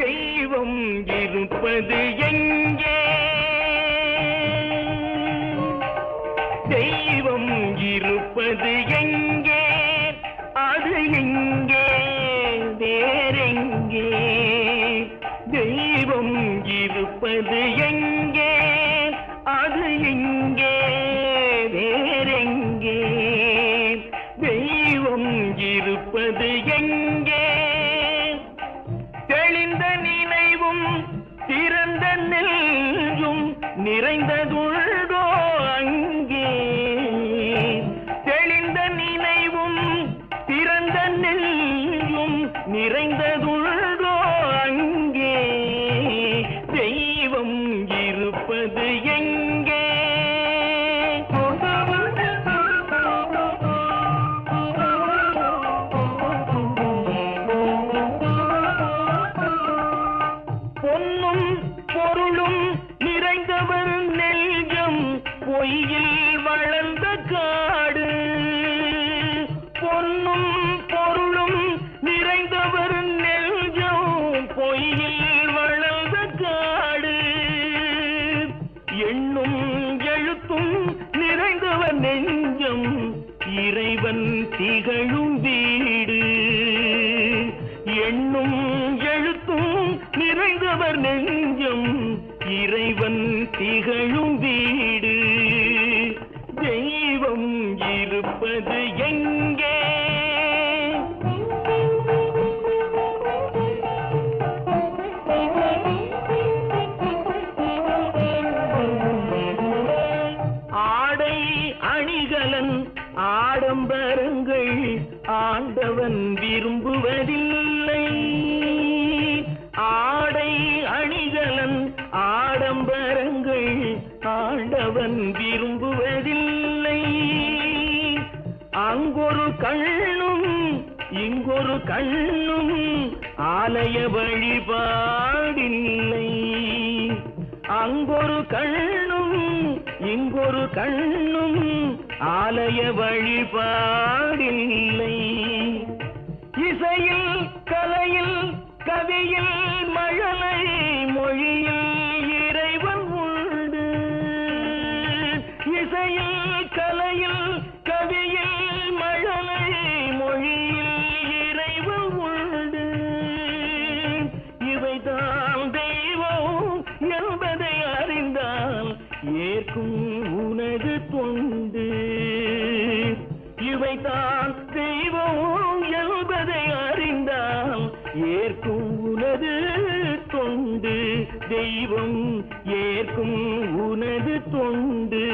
தெய்வம் இருப்பது எங்கே? தெய்வம் இருப்பது எங்கே? அது எங்கே? வேறெங்கே? தெய்வம் இருப்பது எங்கே? அது எங்கே? திறந்த நெல்லும் நிறைந்ததுள்ளோ அங்கே. தெளிந்த நினைவும் திறந்த நெல்லும் நிறைந்த பொய்யில் வளர்ந்த காடு. பொன்னும் பொருளும் நிறைந்தவர் நெஞ்சம் பொய்யில் வளர்ந்த காடு. எண்ணும் எழுத்தும் நிறைந்தவர் நெஞ்சம் இறைவன் திகழும் வீடு. எண்ணும் எழுத்தும் நிறைந்தவர் நெஞ்சம் இறைவன் திகழும் வீடு. இருப்பது எங்கே? ஆடை அணிகலன் ஆடம்பரங்கள் ஆண்டவன் விரும்புவதில்லை. ஆடை அணிகலன் ஆடம்பரங்கள் ஆண்டவன் விரும்பு அங்கொரு கண்ணும் இங்கொரு கண்ணும் ஆலய வழிபாடில்லை. அங்கொரு கண்ணும் இங்கொரு கண்ணும் ஆலய வழிபாடில்லை. உனது தொண்டு தெய்வம் ஏற்கும் உனது தொண்டு.